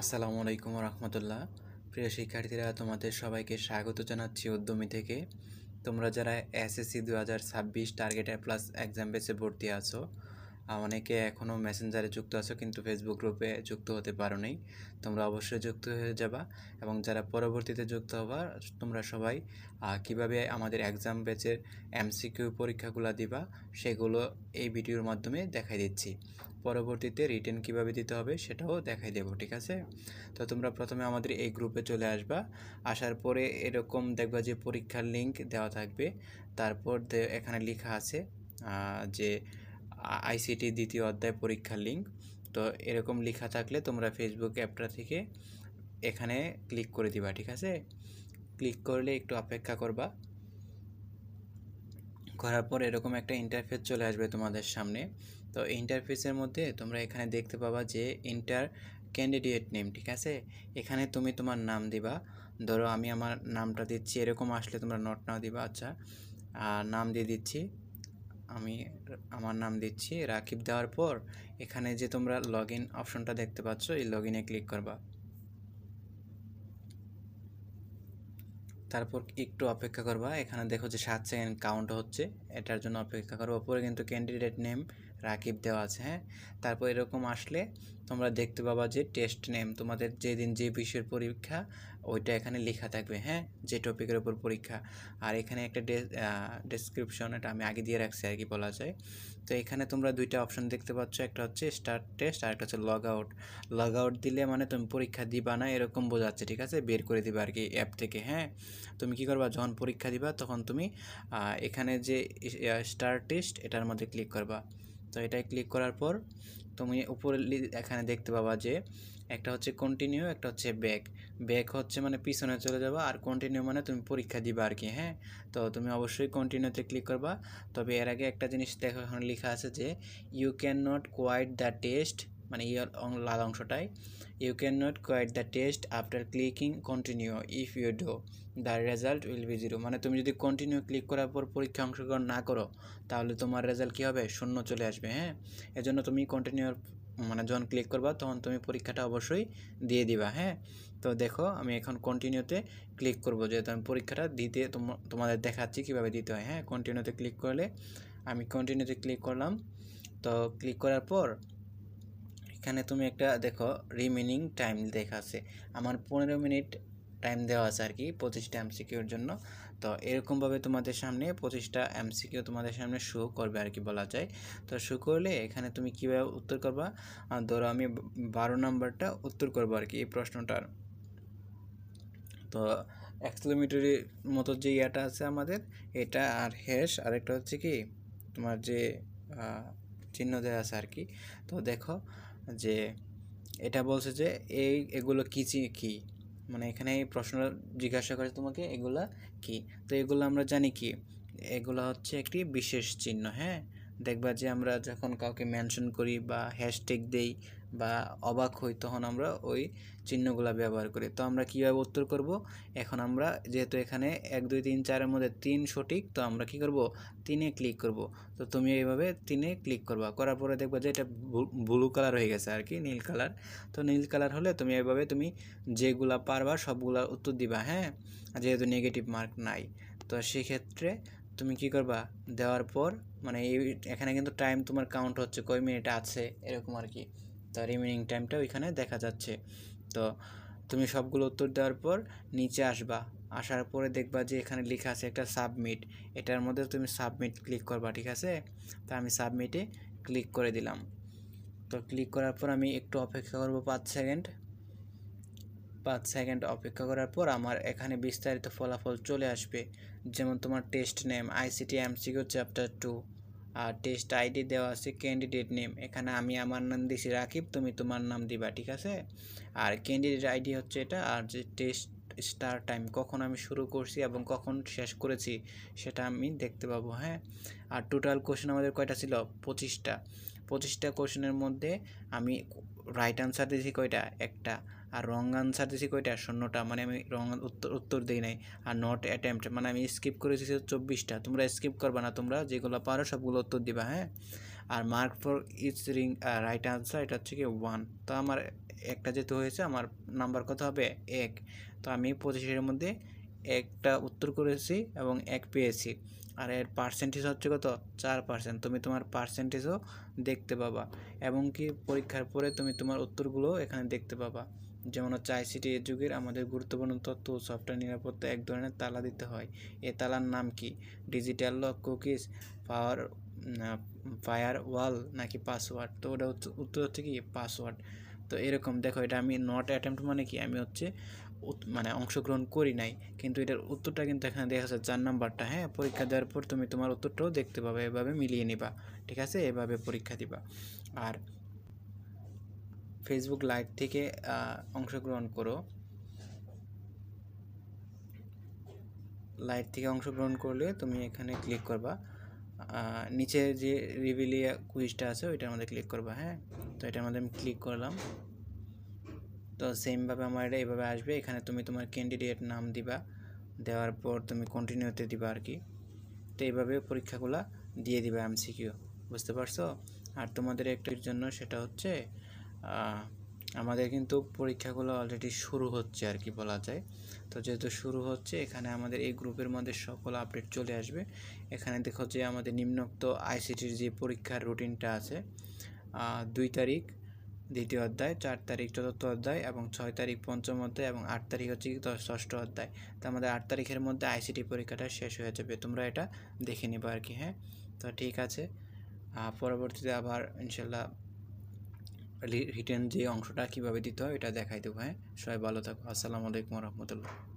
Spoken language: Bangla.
আসসালামু আলাইকুম রহমতুল্লাহ। প্রিয় শিক্ষার্থীরা, তোমাদের সবাইকে স্বাগত জানাচ্ছি উদ্যমী থেকে। তোমরা যারা এসএসসি দু হাজার ছাব্বিশ টার্গেট প্লাস এক্সাম বেসে ভর্তি আছো অনেকে এখনও মেসেঞ্জারে যুক্ত আছো, কিন্তু ফেসবুক গ্রুপে যুক্ত হতে পারো নি তোমরা অবশ্যই যুক্ত হয়ে যাবা এবং যারা পরবর্তীতে যুক্ত হবা, তোমরা সবাই কীভাবে আমাদের এক্সাম ব্যাচের এমসিকিউ পরীক্ষাগুলো দিবা, সেগুলো এই ভিডিওর মাধ্যমে দেখাই দিচ্ছি। পরবর্তীতে রিটেন কীভাবে দিতে হবে, সেটাও দেখাই দেবো, ঠিক আছে? তো তোমরা প্রথমে আমাদের এই গ্রুপে চলে আসবা। আসার পরে এরকম দেখবা যে পরীক্ষার লিংক দেওয়া থাকবে। তারপর এখানে লেখা আছে যে আইসিটি দ্বিতীয় অধ্যায় পরীক্ষার লিঙ্ক তো এরকম লেখা থাকলে তোমরা ফেসবুক অ্যাপটা থেকে এখানে ক্লিক করে দিবা, ঠিক আছে? ক্লিক করলে একটু অপেক্ষা করবা। করার পর এরকম একটা ইন্টারফেস চলে আসবে তোমাদের সামনে। তো ইন্টারফেসের মধ্যে তোমরা এখানে দেখতে পাবা যে ইন্টার ক্যান্ডিডেট নেম ঠিক আছে? এখানে তুমি তোমার নাম দিবা। ধরো আমি আমার নামটা দিচ্ছি, এরকম আসলে তোমরা নোট নাও দিবা আচ্ছা। নাম দিয়ে দিচ্ছি। আমি আমার নাম দিচ্ছি রাকিব দেওয়ার পর এখানে যে তোমরা লগ ইন অপশনটা দেখতে পাচ্ছ, এই লগ ইনে ক্লিক করবা। তারপর একটু অপেক্ষা করবা, এখানে দেখো যে সাত সেকেন্ড কাউন্ট হচ্ছে, এটার জন্য অপেক্ষা করব। ওপরে কিন্তু ক্যান্ডিডেট নেম রাকিব দেওয়া আছে হ্যাঁ? তারপর এরকম আসলে তোমরা দেখতে পাবা যে টেস্ট নেম তোমাদের যেদিন যে বিষয়ের পরীক্ষা, ওইটা এখানে লেখা থাকবে হ্যাঁ? যে টপিকের উপর পরীক্ষা। আর এখানে একটা ডেসক্রিপশন এটা আমি আগে দিয়ে রাখছি আর কি বলা যায়। তো এখানে তোমরা দুইটা অপশন দেখতে পাচ্ছ, একটা হচ্ছে স্টার্ট টেস্ট আর একটা হচ্ছে লগ আউট লগ আউট দিলে মানে তুমি পরীক্ষা দিবা না, এরকম বোঝাচ্ছে, ঠিক আছে? বের করে দিবা আর কি অ্যাপ থেকে হ্যাঁ? তুমি কি করবা, যখন পরীক্ষা দিবা, তখন তুমি এখানে যে স্টার টেস্ট এটার মধ্যে ক্লিক করবা। তো এটাই ক্লিক করার পর তুমি উপরে এখানে দেখতে পাবা যে একটা হচ্ছে কন্টিনিউ একটা হচ্ছে ব্যাক ব্যাক হচ্ছে মানে পিছনে চলে যাবা আর কন্টিনিউ মানে তুমি পরীক্ষা দিবা আর কি হ্যাঁ? তো তুমি অবশ্যই কন্টিনিউতে ক্লিক করবা। তবে এর আগে একটা জিনিস দেখো এখানে লেখা আছে যে you can not quit the test মানে ইয়ের লাল অংশটাই you can not quit the test after clicking continue if you do the result will be zero মানে তুমি যদি কন্টিনিউ ক্লিক করার পর পরীক্ষা অংশগ্রহণ না করো, তাহলে তোমার রেজাল্ট কী হবে? শূন্য চলে আসবে হ্যাঁ? এজন্য তুমি কন্টিনিউ মানে যখন ক্লিক করবা, তখন তুমি পরীক্ষাটা অবশ্যই দিয়ে দিবা হ্যাঁ? তো দেখো, আমি এখন কন্টিনিউতে ক্লিক করব। যেহেতু আমি পরীক্ষাটা দিতে তোম- তোমাদের দেখাচ্ছি কীভাবে দিতে হয় হ্যাঁ? কন্টিনিউতে ক্লিক করলে, আমি কন্টিনিউতে ক্লিক করলাম। তো ক্লিক করার পর এখানে তুমি একটা দেখো রিমেনিং টাইম দেখা আছে। আমার পনেরো মিনিট টাইম দেওয়া আছে আর কি পঁচিশটা এমসিকিউর জন্য। তো এরকমভাবে তোমাদের সামনে পঁচিশটা এমসিকিউ তোমাদের সামনে শো করবে আর কি বলা যায়। তো শো করলে এখানে তুমি কীভাবে উত্তর করবা? ধরো আমি বারো নাম্বারটা উত্তর করব আর কি এই প্রশ্নটার। তো এক্সকিলোমিটারের মতো যে ইয়াটা আছে আমাদের, এটা আর হ্যাশ আরেকটা হচ্ছে কি তোমার যে চিহ্ন দেওয়া আছে আর কি। তো দেখো যে এটা বলছে যে এই, এগুলো কী কী? মানে এখানে এই প্রশ্ন জিজ্ঞাসা করে তোমাকে এগুলা কি? তো এগুলো আমরা জানি কি? এগুলো হচ্ছে একটি বিশেষ চিহ্ন হ্যাঁ? দেখবা যে আমরা যখন কাউকে মেনশন করি বা হ্যাশট্যাগ দেই বা অবাক হই তখন আমরা ওই চিহ্নগুলো ব্যবহার করি। তো আমরা কীভাবে উত্তর করব? এখন আমরা যেহেতু এখানে এক, দুই, তিন, চারের মধ্যে তিন সঠিক, তো আমরা কি করব? তিনে ক্লিক করব। তো তুমি এইভাবে তিনে ক্লিক করবা। করার পরে দেখবা যে এটা ব্লু কালার হয়ে গেছে আর কি নীল কালার তো নীল কালার হলে তুমি এইভাবে তুমি যেগুলা পারবা সবগুলা উত্তর দিবা হ্যাঁ? যেহেতু নেগেটিভ মার্ক নাই। তো সেক্ষেত্রে তুমি কি করবা? দেওয়ার পর মানে এখানে কিন্তু টাইম তোমার কাউন্ট হচ্ছে, কয় মিনিট আছে, এরকম আর কি তো রিমেনিং টাইমটা ওইখানে দেখা যাচ্ছে। তো তুমি সবগুলো উত্তর দেওয়ার পর নিচে আসবা। আসার পরে দেখবা যে এখানে লেখা আছে একটা সাবমিট এটার মধ্যে তুমি সাবমিট ক্লিক করবা, ঠিক আছে? তো আমি সাবমিটে ক্লিক করে দিলাম। তো ক্লিক করার পর আমি একটু অপেক্ষা করব পাঁচ সেকেন্ড পাঁচ সেকেন্ড অপেক্ষা করার পর আমার এখানে বিস্তারিত ফলাফল চলে আসবে। যেমন তোমার test name ICT MCQ chapter two আর টেস্ট আইডি দেওয়া আছে ক্যান্ডিডেট নেম এখানে আমি আমার নাম দিছি রাকিব, তুমি তোমার নাম দিবা, ঠিক আছে? আর ক্যান্ডিডেট আইডি হচ্ছে এটা, আর যে টেস্ট স্টার টাইম কখন আমি শুরু করছি এবং কখন শেষ করেছি, সেটা আমি দেখতে পাবো হ্যাঁ? আর টোটাল কোশ্চেন আমাদের কয়টা ছিল? পঁচিশটা। পঁচিশটা কোশ্চেনের মধ্যে আমি রাইট আনসার দিয়েছি কয়টা? একটা। আর রং আনসার দিয়েছি কয়টা? শূন্যটা মানে আমি রং উত্তর উত্তর দিই নাই। আর নট অ্যাটেম্পট মানে আমি স্কিপ করেছি চব্বিশটা। তোমরা স্কিপ করবে না তোমরা, যেগুলো পারো সবগুলো উত্তর দিবা হ্যাঁ? আর mark for each ring right answer এটা হচ্ছে কি ওয়ান তো আমার একটা যেহেতু হয়েছে, আমার নাম্বার কত হবে? এক। তো আমি পঁচিশের মধ্যে একটা উত্তর করেছি এবং এক পেয়েছি। আর এর পার্সেন্টেজ হচ্ছে কত? চার পার্সেন্ট তুমি তোমার পার্সেন্টেজও দেখতে পাবা। এবং কি পরীক্ষার পরে তুমি তোমার উত্তরগুলো এখানে দেখতে পাবা। যেমন হচ্ছে আইসিটি এর যুগের আমাদের গুরুত্বপূর্ণ তথ্য ও সফটওয়্যার নিরাপত্তা এক ধরনের তালা দিতে হয়। এ তালার নাম কি? Digital lock cookies power firewall নাকি পাসওয়ার্ড তো ওটা উত্ত- উত্তর হচ্ছে কি? পাসওয়ার্ড তো এরকম, দেখো, এটা আমি নট অ্যাটেম্প্ট মানে কি? আমি হচ্ছে মানে অংশগ্রহণ করি নাই, কিন্তু এটার উত্তরটা কিন্তু এখানে দেখা যাচ্ছে চার নাম্বারটা হ্যাঁ? পরীক্ষা দেওয়ার পর তুমি তোমার উত্তরটাও দেখতে পাবে, এভাবে মিলিয়ে নিবা, ঠিক আছে? এভাবে পরীক্ষা দিবা। আর ফেসবুক লাইভ থেকে অংশগ্রহণ করো। লাইভ থেকে অংশগ্রহণ করলে তুমি এখানে ক্লিক করবা। আহ, নিচে যে রিভিলিয়া কুইজটা আছে ওইটার মধ্যে ক্লিক করবা হ্যাঁ? তো এটার মধ্যে আমি ক্লিক করলাম। তো সেমভাবে আমার এটা এইভাবে আসবে। এখানে তুমি তোমার ক্যান্ডিডেট নাম দিবা। দেওয়ার পর তুমি কন্টিনিউতে দিবা আর কি। তো এইভাবে পরীক্ষাগুলো দিয়ে দিবে এমসিকিউ বুঝতে পারছ? আর তোমাদের একটির জন্য সেটা হচ্ছে আমাদের কিন্তু পরীক্ষাগুলো অলরেডি শুরু হচ্ছে আর কি বলা যায়। তো যেহেতু শুরু হচ্ছে, এখানে আমাদের এই গ্রুপের মধ্যে সকল আপডেট চলে আসবে। এখানে দেখো যে আমাদের নিম্নোক্ত আইসিটির যে পরীক্ষার রুটিনটা আছে দুই তারিখ, দ্বিতীয় অধ্যায়, চার তারিখ, চতুর্থ অধ্যায় এবং ছয় তারিখ, পঞ্চম অধ্যায় এবং আট তারিখ হচ্ছে ষষ্ঠ অধ্যায়। তো আমাদের আট তারিখের মধ্যে আইসিটি পরীক্ষাটা শেষ হয়ে যাবে। তোমরা এটা দেখে নিবা আর কি হ্যাঁ? তো ঠিক আছে। পরবর্তীতে আবার ইনশাল্লাহ রিটেন যে অংশটা কীভাবে দিতে হয়, এটা দেখাই দেবো হ্যাঁ? সবাই ভালো থাকো। আসসালামু আলাইকুম রহমতুল্লাহ।